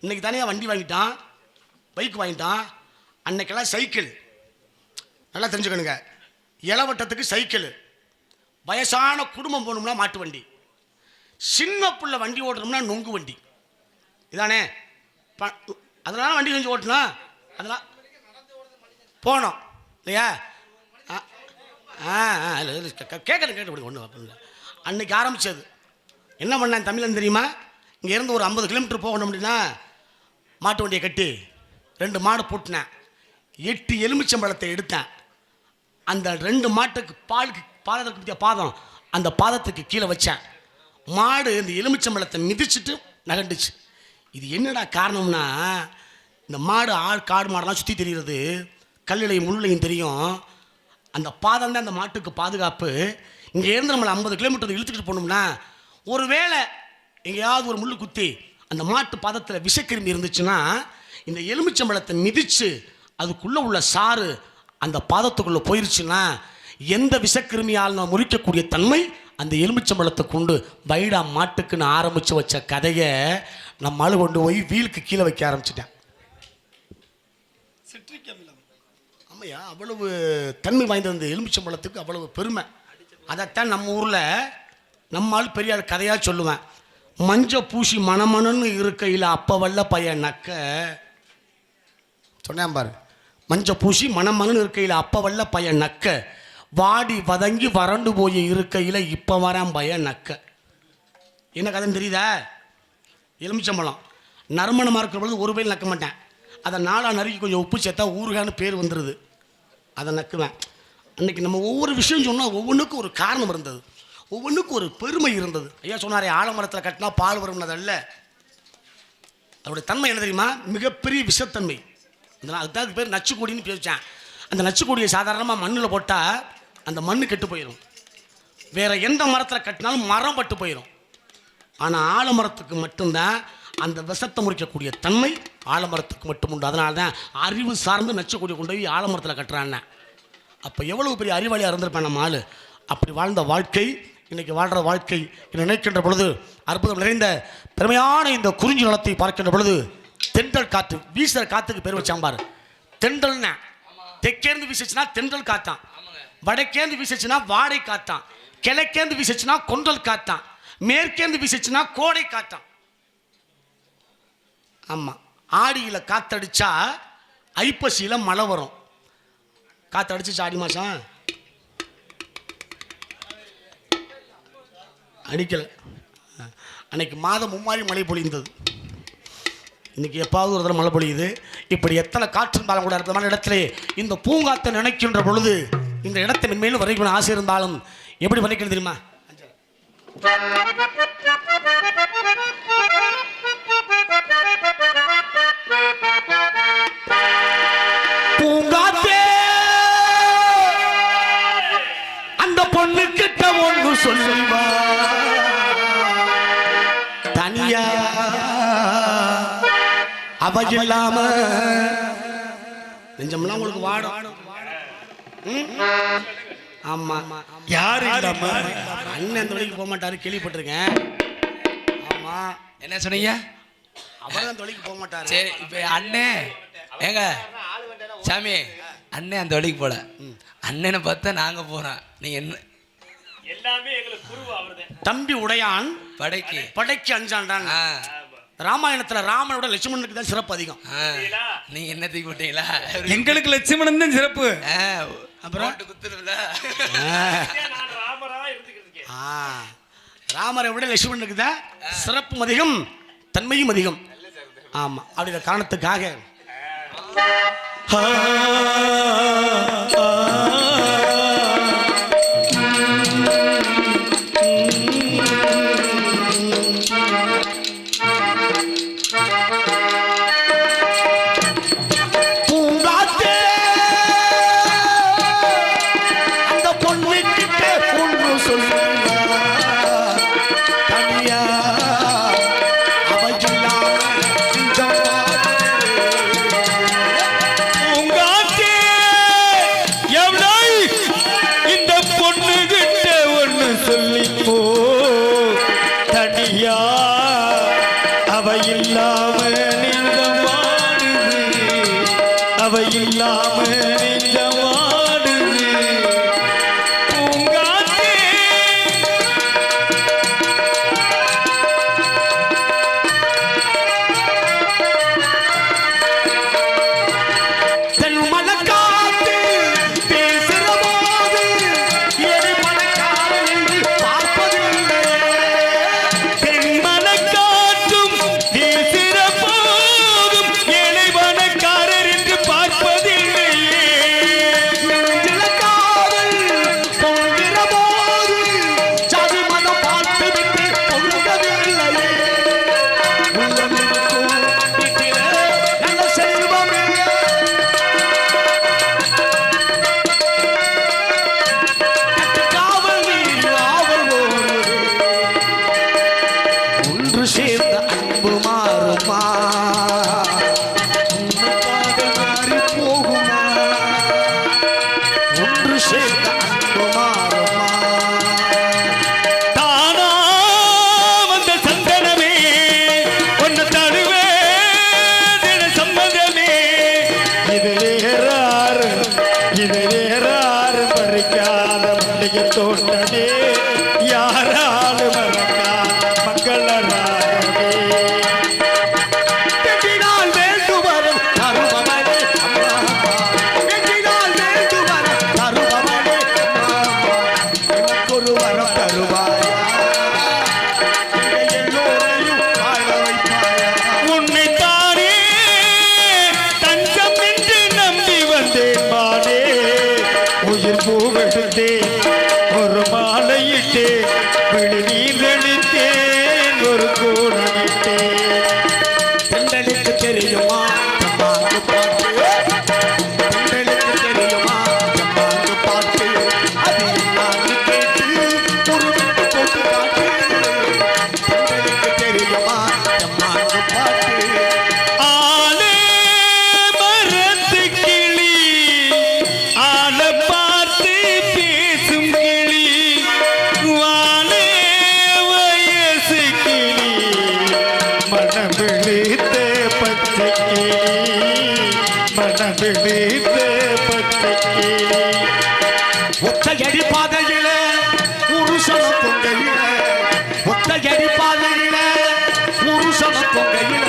இன்னைக்கு தனியாக வண்டி வாங்கிட்டான் பைக் வாங்கிட்டான். அன்னைக்கெல்லாம் சைக்கிள் நல்லா தெரிஞ்சுக்கணுங்க. இளவட்டத்துக்கு சைக்கிள் வயசான குடும்பம் போகணும்னா மாட்டு வண்டி. சின்ன பிள்ளை வண்டி ஓட்டணும்னா நொங்கு வண்டி. இதானே? ப- அதனால வண்டி செஞ்சு ஓட்டணும் அதெல்லாம் போனோம் இல்லையா? ஆ ஆ இல்லை கேட்குறேன் கேட்டு ஒன்று இல்லை. அன்னைக்கு ஆரம்பிச்சது. என்ன பண்ணேன் தமிழன் தெரியுமா? இங்கேருந்து ஒரு ஐம்பது கிலோமீட்டர் போகணும் அப்படின்னா மாட்டு வண்டியை கட்டி ரெண்டு மாடு பூட்டினேன். எட்டு எலுமிச்சம்பழத்தை எடுத்தேன். அந்த ரெண்டு மாட்டுக்கு பாலுக்கு பாதத்துக்கு பாதம் அந்த பாதத்துக்கு கீழே வச்சேன். மாடு இந்த எலுமிச்சம்பழத்தை மிதிச்சிட்டு நகண்டுச்சு இது என்னடா காரணம்னா இந்த மாடு ஆள் காடு மாடெல்லாம் சுற்றி தெரிகிறது கல்லிலையும் முள்ளையும் தெரியும். அந்த பாதம் தான் அந்த மாட்டுக்கு பாதுகாப்பு. இங்கேருந்து நம்மளை ஐம்பது கிலோமீட்டர் இழுத்துக்கிட்டு போனோம்னா ஒருவேளை எங்கேயாவது ஒரு முள் குத்தி அந்த மாட்டு பாதத்தில் விஷக்கிருமி இருந்துச்சுன்னா இந்த எலுமிச்சம்பழத்தை மிதித்து அதுக்குள்ளே உள்ள சாறு அந்த பாதத்துக்குள்ளே போயிருச்சுன்னா எந்த விஷக்கிருமியால் நான் முறிக்கக்கூடிய தன்மை? அந்த எலுமிச்சம்பழத்தை கொண்டு வைடா மாட்டுக்குன்னு ஆரம்பித்து வச்ச கதையை நம்ம கொண்டு போய் வீலுக்கு கீழே வைக்க ஆரம்பிச்சிட்டேன். ஆமையா அவ்வளவு தன்மை வாய்ந்த அந்த எலுமிச்சம்பழத்துக்கு அவ்வளவு பெருமை. அதைத்தான் நம்ம ஊரில் நம்மால் பெரிய கதையாக சொல்லுவேன். மஞ்ச பூசி மணமணன்னு இருக்கையில் அப்போ வல்ல பையன் நக்க. சொன்னேன் பாரு. மஞ்ச பூசி மணமணன்னு இருக்கையில் அப்போ வல்ல பையன் நக்க. வாடி வதங்கி வறண்டு போய் இருக்கையில் இப்போ வரான் பையன் நக்க. என்ன கதைன்னு தெரியுதா? எலுமிச்சம்பழம். நறுமணமாக இருக்கிற பொழுது ஒரு பையில் நக்க மாட்டேன். அதை நாலா நறுக்கி கொஞ்சம் உப்பு சேர்த்தா ஊறுகான்னு பேர் வந்துடுது அதை நக்குவேன். அன்னைக்கு நம்ம ஒவ்வொரு விஷயம் சொன்னால் ஒவ்வொன்றுக்கும் ஒரு காரணம் இருந்தது. ஒவ்வொன்றுக்கும் ஒரு பெருமை இருந்தது. ஐயா சொன்னாரே ஆலமரத்தில் கட்டினா பால் வரும்னதல்ல. அதோடைய தன்மை என்ன தெரியுமா? மிகப்பெரிய விஷத்தன்மை. அதனால் அதுதான் அதுக்கு பேர் நச்சுக்கொடின்னு பேர் அந்த நச்சுக்கொடியை சாதாரணமாக மண்ணில் போட்டால் அந்த மண் கெட்டு போயிடும் வேறு எந்த மரத்தில் கட்டினாலும் மரம் பட்டு போயிடும் ஆனால் ஆலமரத்துக்கு மட்டும்தான் அந்த விஷத்தை முறிக்கக்கூடிய தன்மை ஆலமரத்துக்கு மட்டும் உண்டு. அதனால தான் அறிவு சார்ந்து நச்சுக்கொடி கொண்டு போய் ஆலமரத்தில் கட்டுறான்னு. அப்போ எவ்வளவு பெரிய அறிவாளியாக இருந்திருப்பேன் நம்ம ஆள்? அப்படி வாழ்ந்த வாழ்க்கை இன்னைக்கு வாழ்கிற வாழ்க்கை நினைக்கின்ற பொழுது அற்புதம் நிறைந்த பெருமையான இந்த குறிஞ்சி நிலத்தை பார்க்கின்ற பொழுது தென்றல் காற்று வீசுகிற காற்றுக்கு பேர் வச்சான் பாரு. தென்றல்னா தெற்கேந்து வீசுச்சுன்னா தென்றல் காத்தான். வடக்கேந்து வீசுச்சுன்னா வாடை காத்தான். கிழக்கேந்து வீசுச்சுன்னா கொண்டல் காத்தான். மேற்கேந்து வீசுச்சுன்னா கோடை காத்தான். ஆமாம் ஆடியில் காற்றடிச்சா ஐப்பசியில் மழை வரும். காற்றடிச்சிச்சு ஆடி மாதம் அடிக்கலை. அன்னைக்கு மாதம் மும்மாரி மழை பொழிந்தது. இன்னைக்கு எப்பாவது ஒரு தடவை மழை பொழியுது. இப்படி எத்தனை காற்று இருந்தாலும் கூட அற்புதமான இடத்திலே இந்த பூங்காத்தை நினைக்கின்ற பொழுது இந்த இடத்தை மென்மேலும் வரைக்கணும் ஆசை இருந்தாலும் எப்படி வரைக்கணும் தெரியுமா? அவ இல்லாம நெஞ்சம்லாம் உங்களுக்கு வாடும். ம்? ஆமா. யாரு இல்லாம அண்ணன் அந்த வழிக்கு போக மாட்டாரு கேள்விப்பட்டிருக்கேன். ஆமா. என்ன சொன்னீங்க? அவர் அந்த வழிக்கு போக மாட்டாரு சரி இப்போ அண்ணே ஏங்க சாமி அண்ணே அந்த வழிக்கு போல. அண்ணனை பார்த்தா நாங்க போறோம். நீங்க என்ன? தம்பி உடையான் படைக்கு. படைக்கு அஞ்சாண்டான். ராமாயணத்துல ராமனோட லட்சுமணனுக்கு தான் சிறப்பு அதிகம். நீங்க என்ன தூக்கி போட்டீங்களா எங்களுக்கு லட்சுமணன் தான் சிறப்பு. அப்புறம்? ராமரை விட லட்சுமணனுக்கு தான் சிறப்பும் அதிகம் தன்மையும் அதிகம். ஆமா. அப்படிங்கிற காரணத்துக்காக. உயிர் பூவெடுத்தே ஒத்தையடி பாதையில புருஷன தொங்கையில ஒத்தையடி பாதையில புருஷன தொங்கையில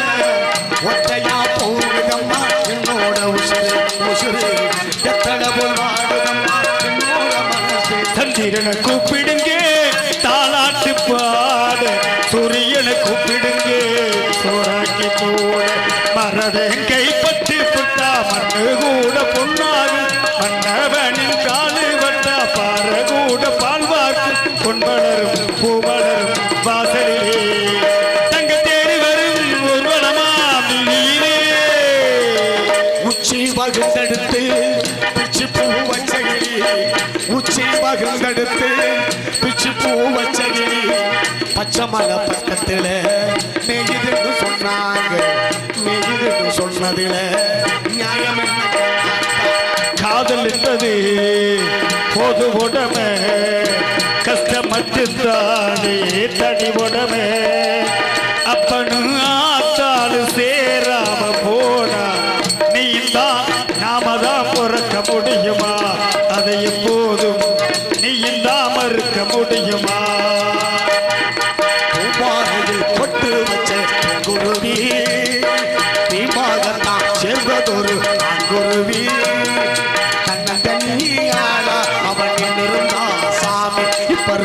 ஒத்தையா போகுதம்மா என்னோட உசுறு உசுறு எத்தளவு நாடுதம்மா என்னோட மனசு. தந்திரனை கூப்பிடுங்க தாளாட்டு பாட. சூரியனை கூப்பிடுங்க சோறாக்கி போட. மரதங்கை பந்தெடுத்து பிச்சு பூ வச்சடி பச்சை பக்கத்தில் பக்கத்துல நெய்யுதுன்னு சொன்னாங்க. நெய்யுதுன்னு சொன்னதுல நியாயம் என்ன? காதல் இருந்தது பொது உடமை. கஷ்டமட்டு தானே தனி உடமை. அப்பனும் தெரியுமா பூபானையில் கொட்டு வச்ச குருவி. தீபாகத்தா சேர்வதொரு குருவி கண்ண அவன் இருந்தா சாமி. இப்ப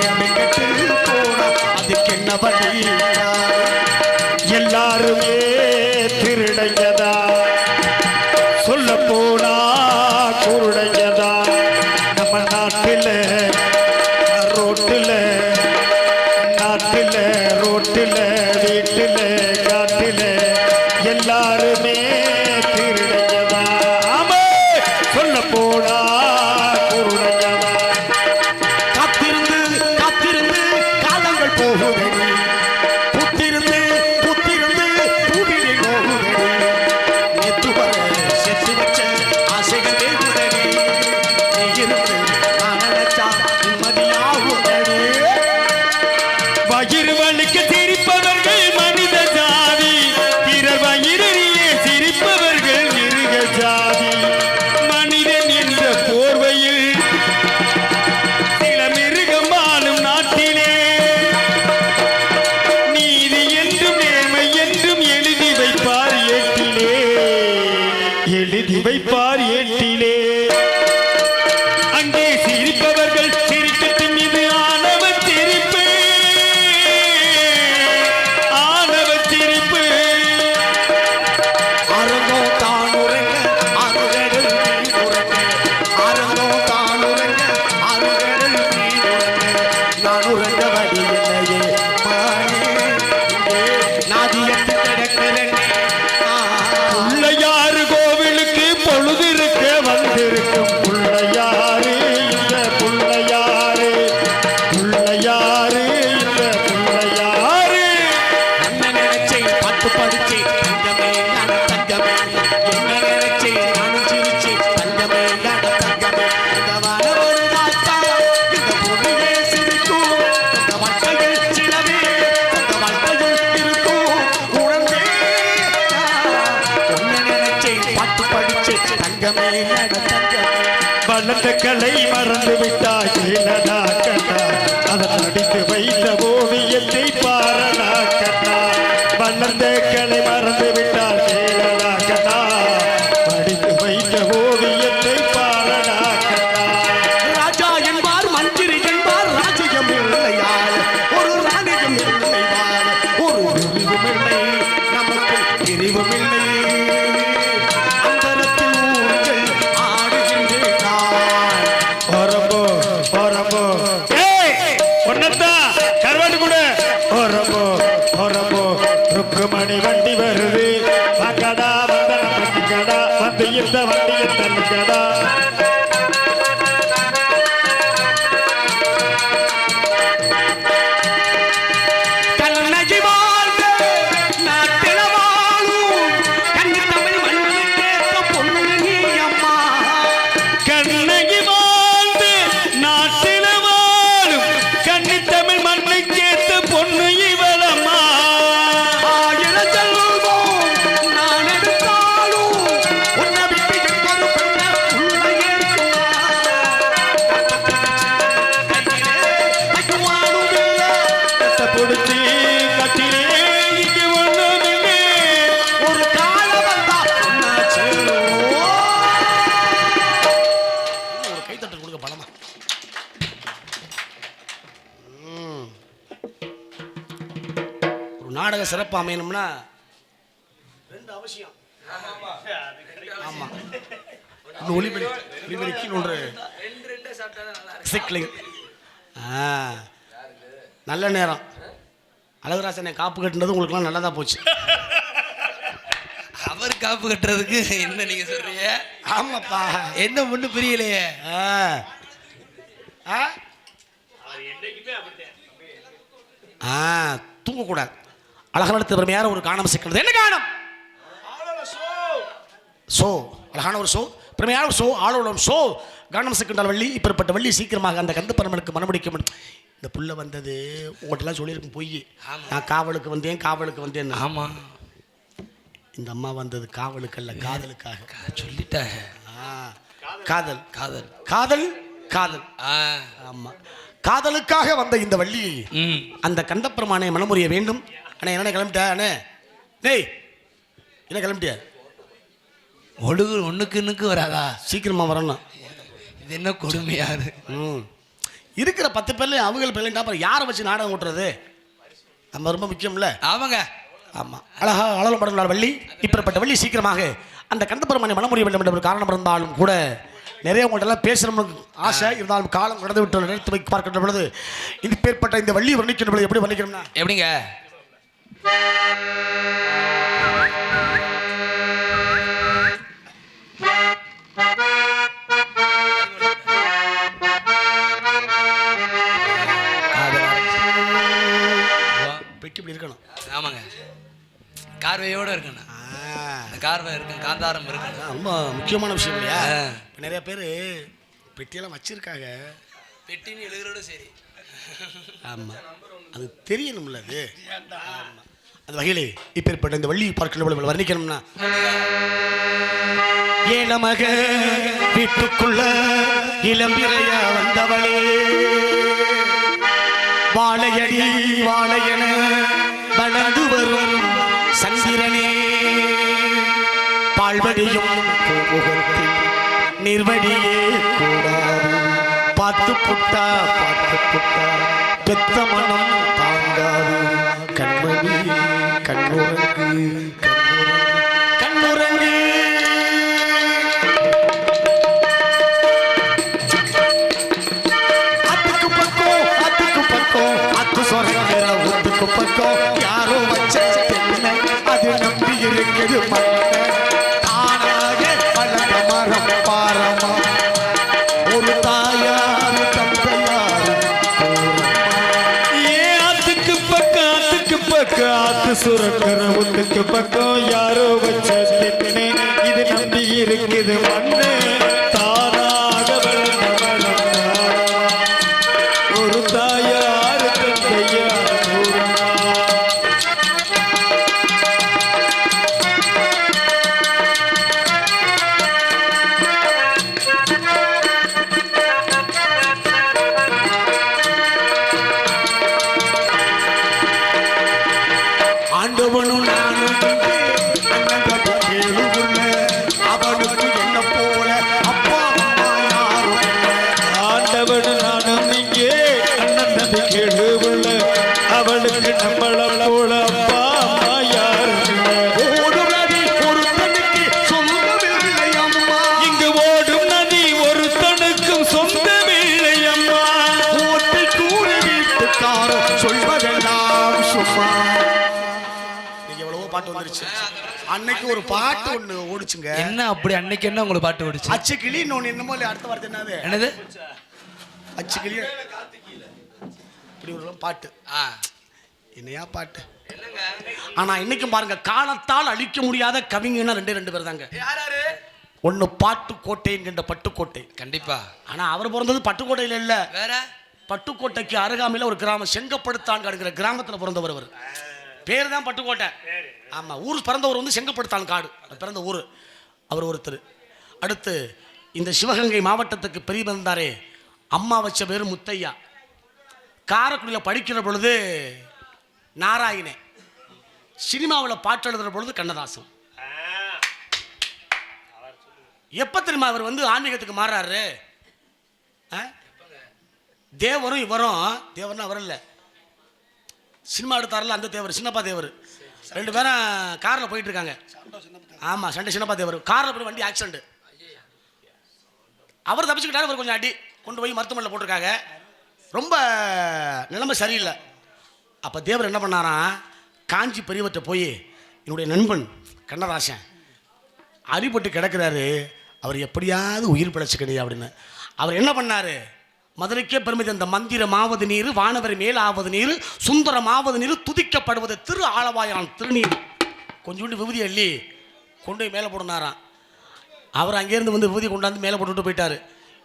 வளர்ந்த ஒரு நாடக சிறப்பு அமையணும்னா ரெண்டு அவசியம். ஆமா. ஒன்று ஒளிபெரி ஒளிபெருக்கி ஒன்று ரெண்டு ரெண்டே சாப்பிட்டா தான் நல்லா இருக்கு சிக்லிங். ஆ. நல்ல நேரம். அழகராசனை காப்பு கட்டினது உங்களுக்குலாம் நல்லதா போச்சு. அவர் காப்பு கட்டுறதுக்கு என்ன நீங்க சொல்றீங்க? ஆமாப்பா. என்ன ஒண்ணு புரியலையே. ஆ. ஆ. ஆ தூங்கக்கூடாது. அழகான பெருமையான ஒரு காணம் சிக்கிறது என்ன காணம்? ஷோ அழகான ஒரு ஷோ பெருமையான ஒரு ஷோ ஆளோളം ஷோ கானம் சிக்கின்றால் வள்ளி இப்படிப்பட்ட வள்ளி சீக்கிரமாக அந்த கந்த பரமனுக்கு மனமுடிக்க இந்த புள்ள வந்தது உங்கள்கிட்டலாம் சொல்லியிருக்கும் பொய். நான் காவலுக்கு வந்தேன் காவலுக்கு வந்தேன் ஆமா. இந்த அம்மா வந்தது காவலுக்கு அல்ல காதலுக்காக. சொல்லிட்டாங்க காதல். காதல். காதல் காதல். ஆ. ஆமா. காதலுக்காக வந்த இந்த வள்ளி அந்த கந்தப்பெருமானை மனமுறிய வேண்டும். அண்ணே என்ன கிளம்பிட்டா? அண்ணே. டேய் என்ன கிளம்பிட்டியா? ஒழுகு ஒண்ணுக்கு வராதா? சீக்கிரமா வரணும். இது என்ன கொடுமையாது ம். இருக்கிற பத்து பேர்ல அவங்க பேர்ல அப்புறம் யாரை வச்சு நாடகம் ஓட்டுறது? நம்ம ரொம்ப முக்கியம்ல. ஆமாங்க. ஆமா. அழகா அழகம் படங்கள் வள்ளி இப்படிப்பட்ட வள்ளி சீக்கிரமாக அந்த கந்தபெருமானை மனமுறிய வேண்டும் என்ற ஒரு காரணம் இருந்தாலும் கூட நிறைய உங்கள்ட்ட எல்லாம் பேசணும்னு ஆசை. இருந்தாலும் காலம் கடந்து விட்டு நினைத்து வைக்க பார்க்கின்ற பொழுது இது பேர்பட்ட இந்த வள்ளி வர்ணிக்கின்ற பொழுது எப்படி வர்ணிக்கணும்னா எப்படிங்க? இப்படி இருக்கணும் ஆமாங்க. கார்வையோட இருக்கணும் கார்வை இருக்கும் காந்தாரம் இருக்கணும் ரொம்ப முக்கியமான விஷயம் இல்லையா? நிறைய பேர் பெட்டியெல்லாம் வச்சிருக்காங்க. பெட்டின்னு எழுதுறோட சரி. ஆமா. அது தெரியணும்ல அது. அந்த வகையிலே இப்பேற்பட்ட இந்த வள்ளி பார்க்கணும் வர்ணிக்கணும்னா. ஏழமக வீட்டுக்குள்ள இளம்பிறையா வந்தவளே. வாழையடி வாழையன வளர்ந்து வரும் சந்திரனே. பால்வடியும் நிர்வடியே கூட பார்த்து புட்டா பார்த்து புட்டா. பெத்த மனம் தாங்காது. கண்மணி கண்ணுறங்கு பக்கம் யாரோ வச்ச இது நம்பி இருக்குது மன அன்னைக்கு ஒரு பாட்டு ஒண்ணு ஓடுச்சுங்க. என்ன அப்படி அன்னைக்கு என்ன உங்களுக்கு பாட்டு ஓடிச்சு? அச்சு கிளி இன்னொன்னு என்னமோ இல்லையா? அடுத்த வார்த்தை என்னது? என்னது? அச்சு கிளி இப்படி ஒரு பாட்டு. ஆ. என்னையா பாட்டு? ஆனா இன்னைக்கும் பாருங்க காலத்தால் அழிக்க முடியாத கவிஞனா ரெண்டே ரெண்டு பேர் தாங்க. ஒன்னு பாட்டுக்கோட்டை என்கின்ற பட்டுக்கோட்டை. கண்டிப்பா. ஆனா அவர் பிறந்தது பட்டுக்கோட்டையில இல்ல. வேற? பட்டுக்கோட்டைக்கு அருகாமையில் ஒரு கிராமம் செங்கப்படுத்தான் காடுங்கிற கிராமத்துல பிறந்தவர் அவர். பேர் தான் பட்டுக்கோட்டை. ஆமாம் ஊர் பிறந்தவர் வந்து செங்கப்படுத்தான் காடு. பிறந்த ஊர். அவர் ஒருத்தர். அடுத்து இந்த சிவகங்கை மாவட்டத்துக்கு பெரிய வந்தாரே அம்மா வச்ச பேர் முத்தையா. காரைக்குடியில் படிக்கிற பொழுது நாராயணே. சினிமாவில் பாட்டு எழுதுற பொழுது கண்ணதாசன். எப்போ தெரியுமா அவர் வந்து ஆன்மீகத்துக்கு மாறாரு? ஆ? தேவரும் இவரும் தேவர்னா அவர் இல்லை. சினிமா எடுத்தார்ல அந்த தேவர் சின்னப்பா தேவர். ரெண்டு பேரும் காரில் போயிட்டு இருக்காங்க ஆமாம் சண்டை சின்னப்பா தேவர் காரில் போய் வண்டி ஆக்சிடென்ட் அவர் தப்பிச்சுக்கிட்டாரு அவர் கொஞ்சம் அடி கொண்டு போய் மருத்துவமனையில் போட்டிருக்காங்க. ரொம்ப நிலைமை சரியில்லை. அப்போ தேவர் என்ன பண்ணாராம் காஞ்சி பெரியவர்கிட்ட போய் என்னுடைய நண்பன் கண்ணதாசன் அடிபட்டு கிடக்கிறாரு. அவர் எப்படியாவது உயிர் பிழைச்சிக்கணும் அப்படின்னு. அவர் என்ன பண்ணார்? மதுரைக்கே பெருமை தந்த மந்திரமாவது நீர் வானவர் மேலாவது ஆவது நீர் சுந்தரமாவது நீர் துதிக்கப்படுவது திரு ஆளவாயான் திருநீர். கொஞ்சோண்டு விபூதி அள்ளி கொண்டு போய் மேலே போடுனாராம் அவர் அங்கேருந்து வந்து விபூதி கொண்டாந்து மேலே போட்டுட்டு போயிட்டார்.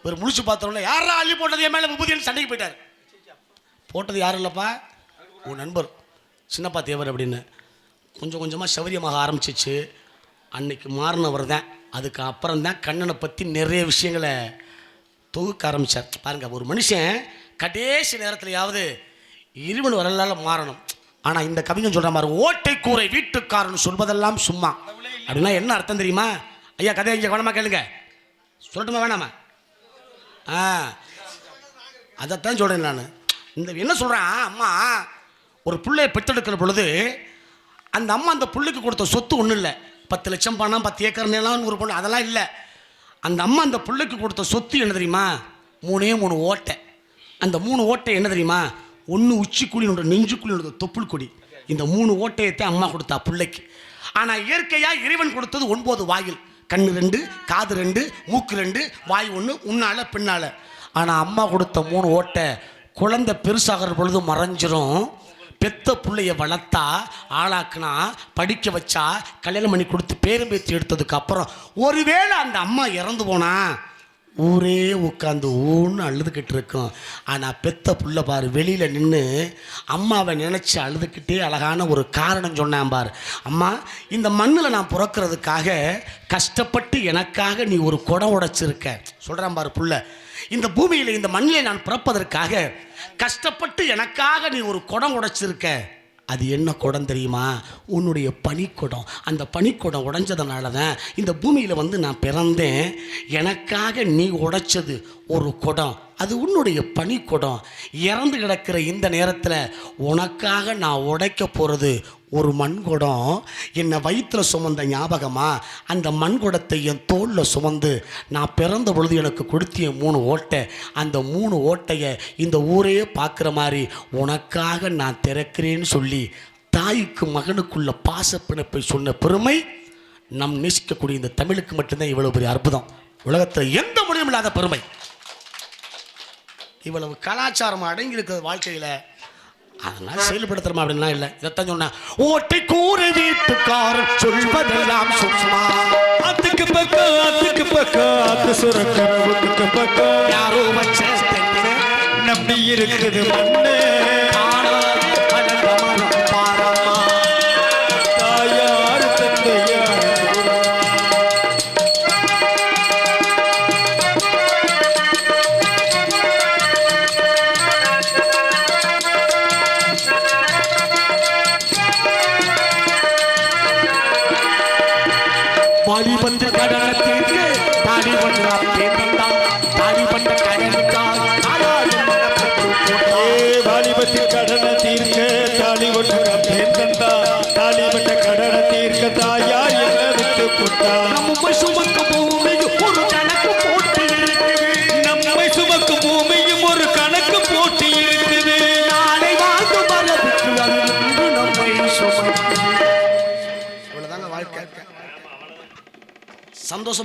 இவர் முழிச்சு பார்த்தோம்ல யாரா அள்ளி போட்டது? என் மேலே விபூதின்னு சண்டைக்கு போயிட்டார். போட்டது யாரும் இல்லைப்பா? உன் நண்பர். சின்னப்பா தேவர் அப்படின்னு. கொஞ்சம் கொஞ்சமாக சௌரியமாக ஆரம்பிச்சிச்சு. அன்னைக்கு மாறினவர் தான். அதுக்கு அப்புறம் தான் கண்ணனை பற்றி நிறைய விஷயங்களை தொகுக்க ஆரம்பித்தார் பாருங்கள் ஒரு மனுஷன் கடைசி நேரத்துலையாவது இருவன் வரலால் மாறணும். ஆனால் இந்த கவிஞன் சொல்கிற மாதிரி ஓட்டை கூரை வீட்டுக்காரன் சொல்வதெல்லாம் சும்மா. அப்படின்னா என்ன அர்த்தம் தெரியுமா? ஐயா கதையை இங்கே கவனமாக கேளுங்க. சொல்லட்டுமா வேணாமா? ஆ. அதைத்தான் சொல்கிறேன் நான். இந்த என்ன சொல்கிறேன் அம்மா ஒரு பிள்ளையை பெற்றெடுக்கிற பொழுது அந்த அம்மா அந்த பிள்ளைக்கு கொடுத்த சொத்து ஒன்றும் இல்லை. பத்து லட்சம் பணம் பத்து ஏக்கர் நிலம் ஒரு பொண்ணு அதெல்லாம் இல்லை. அந்த அம்மா அந்த பிள்ளைக்கு கொடுத்த சொத்து என்ன தெரியுமா? மூணே மூணு ஓட்டை. அந்த மூணு ஓட்டை என்ன தெரியுமா? ஒன்று உச்சிக்குழி ஒன்று நெஞ்சுக்குழி தொப்புள் கொடி இந்த மூணு ஓட்டையத்தை அம்மா கொடுத்தா பிள்ளைக்கு. ஆனால் இயற்கையாக இறைவன் கொடுத்தது ஒன்பது வாயில். கண் ரெண்டு காது ரெண்டு மூக்கு ரெண்டு வாய் ஒன்று உன்னால பின்னால். ஆனால் அம்மா கொடுத்த மூணு ஓட்டை குழந்தை பெருசாகிற பொழுது மறைஞ்சிரும். பெத்த பிள்ளைய வளர்த்தா ஆளாக்குனா படிக்க வச்சா கல்யாணம் பண்ணி கொடுத்து பேரும் பேத்தி எடுத்ததுக்கு அப்புறம் ஒருவேளை அந்த அம்மா இறந்து போனா ஊரே உட்காந்து ஊன்னு அழுதுகிட்டு இருக்கும். ஆனால் பெத்த புள்ள பாரு வெளியில் நின்று அம்மாவை நினச்சி அழுதுகிட்டே அழகான ஒரு காரணம் சொன்னேன் பார். அம்மா இந்த மண்ணில் நான் பிறக்கிறதுக்காக கஷ்டப்பட்டு எனக்காக நீ ஒரு குடம் உடைச்சிருக்க. சொல்கிறான் பார் புள்ள இந்த பூமியில் இந்த மண்ணில் நான் பிறப்பதற்காக கஷ்டப்பட்டு எனக்காக நீ ஒரு குடம் உடைச்சிருக்க. அது என்ன குடம் தெரியுமா? உன்னுடைய பனிக்குடம். அந்த பனிக்குடம் உடைஞ்சதுனால தான் இந்த பூமியில் வந்து நான் பிறந்தேன். எனக்காக நீ உடைச்சது ஒரு குடம். அது உன்னுடைய பனி குடம் இறந்து கிடக்கிற இந்த நேரத்தில் உனக்காக நான் உடைக்க போகிறது ஒரு மண்குடம். என்னை வயிற்றில் சுமந்த ஞாபகமாக அந்த மண்குடத்தை என் தோளில் சுமந்து நான் பிறந்த பொழுது எனக்கு கொடுத்திய மூணு ஓட்டை. அந்த மூணு ஓட்டையை இந்த ஊரே பார்க்குற மாதிரி உனக்காக நான் திறக்கிறேன்னு சொல்லி தாய்க்கு மகனுக்குள்ள பாசப்பிணப்பை சொன்ன பெருமை நம் நேசிக்கக்கூடிய இந்த தமிழுக்கு மட்டும்தான் இவ்வளோ பெரிய அற்புதம். உலகத்தில் எந்த மொழியும் இல்லாத பெருமை. இவ்வளவு கலாச்சாரம் அடங்கி இருக்கிற வாழ்க்கையில். அதெல்லாம் செயல்படுத்துறோமா அப்படின்லாம் இல்லை. இதைத்தான் சொன்னேன். ஓட்டை கூற வீட்டுக்காரன் சொல்வதெல்லாம் சும்மா. ஆத்துக்கு பக்கம் ஆத்துக்கு பக்கம் சுரக்கிற ஒத்துக்கு பக்கம் யாரோ வச்ச நம்பி இருக்குது மண்ணு.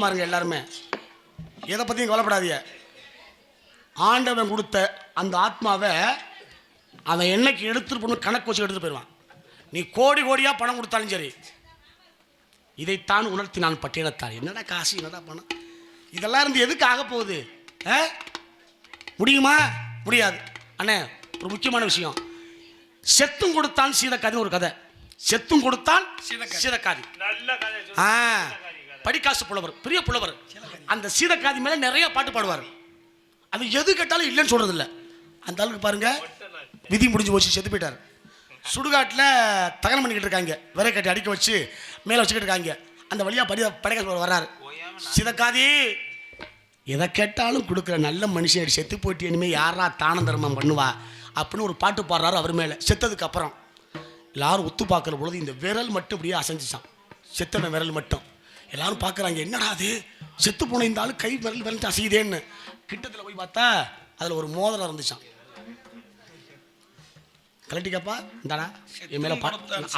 சந்தோஷமா இருங்க எல்லாருமே. எதை பத்தியும் கவலைப்படாதீங்க. ஆண்டவன் கொடுத்த அந்த ஆத்மாவை அவன் என்னைக்கு எடுத்துட்டு போகணும் கணக்கு வச்சு எடுத்துட்டு போயிடுவான். நீ கோடி கோடியா பணம் கொடுத்தாலும் சரி இதைத்தான் உணர்த்தி நான் பட்டியலத்தார். என்னடா காசு என்னடா பணம்? இதெல்லாம் இருந்து எதுக்கு ஆக போகுது? முடியுமா? முடியாது. அண்ணே ஒரு முக்கியமான விஷயம். செத்தும் கொடுத்தான் சீதக்காதின்னு ஒரு கதை. செத்தும் கொடுத்தான் சீதக்காதி. ஆ. படிக்காசு புலவர் பெரிய புலவர் அந்த சீதக்காதி மேலே நிறைய பாட்டு பாடுவார். அது எது கேட்டாலும் இல்லைன்னு சொல்கிறது இல்லை அந்த அளவுக்கு பாருங்க விதி முடிஞ்சு போச்சு செத்து போயிட்டார். சுடுகாட்டில் தகனம் பண்ணிக்கிட்டு இருக்காங்க. விரை கட்டி அடிக்க வச்சு மேலே வச்சுக்கிட்டு இருக்காங்க. அந்த வழியாக படி படைக்காசு புலவர் வர்றாரு. சீதக்காதி எதை கேட்டாலும் கொடுக்குற நல்ல மனுஷன் செத்து போயிட்டு இனிமேல் யாரா தான தர்மம் பண்ணுவா? அப்படின்னு ஒரு பாட்டு பாடுறாரு அவர் மேலே. செத்ததுக்கு அப்புறம் எல்லாரும் ஒத்து பார்க்குற பொழுது இந்த விரல் மட்டும் இப்படியே அசைஞ்சிச்சான். செத்தன விரல் மட்டும். எல்லாரும் பார்க்குறாங்க என்னடா அது? செத்து போன இந்த கை விரல் விரல் அசையுதேன்னு. கிட்டத்தில் போய் பார்த்தா அதில் ஒரு மோதிரம் இருந்துச்சான் கலட்டிக்கப்பா இந்தாடா என் மேலே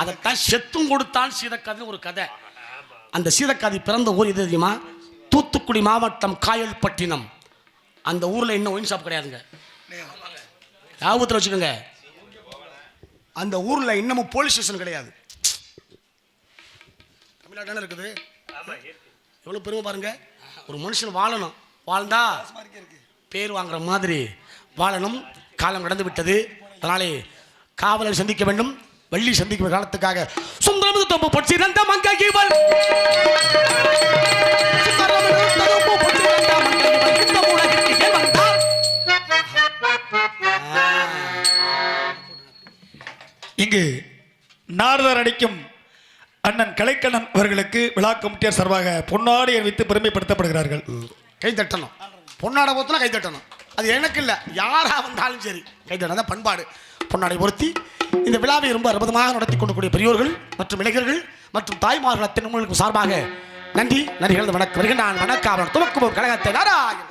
அதைத்தான் செத்தும் கொடுத்தான் சீதக்காதின்னு ஒரு கதை. அந்த சீதக்காதி பிறந்த ஊர் எது தெரியுமா? தூத்துக்குடி மாவட்டம் காயல்பட்டினம். அந்த ஊரில் இன்னும் ஒயின் ஷாப் கிடையாதுங்க. ஞாபகத்தில் வச்சுக்கோங்க. அந்த ஊரில் இன்னமும் போலீஸ் ஸ்டேஷன் கிடையாது. தமிழ்நாடு இருக்குது? எவ்வளோ பெருமை பாருங்க. ஒரு மனுஷன் வாழணும். வாழ்ந்தா பேர் வாங்குற மாதிரி வாழணும். காலம் கடந்து விட்டது. அதனாலே காவலை சந்திக்க வேண்டும். வள்ளி சந்திக்கும் காலத்துக்காக. சுந்தரமது தொம்பு தொம்பு பொற்சிறந்த மங்கை இவள்? இங்கு நாரதர் அடிக்கும் அண்ணன் கலைக்கண்ணன் அவர்களுக்கு விழா கமிட்டியர் சார்பாக பொன்னாடி அறிவித்து பெருமைப்படுத்தப்படுகிறார்கள். கை தட்டணும். பொன்னாடை பொறுத்தலாம் கை தட்டணும். அது எனக்கு இல்லை. யாராக வந்தாலும் சரி. கை தட்டணும் பண்பாடு. பொன்னாடை பொருத்தி இந்த விழாவை ரொம்ப அற்புதமாக நடத்தி கொண்டக்கூடிய பெரியோர்கள் மற்றும் இளைஞர்கள் மற்றும் தாய்மார்கள் அத்தனை சார்பாக நன்றி நன்றி வணக்கம். வருகின்ற நான் வணக்கம். துவக்கும் கழகத்தை நாராயணன்.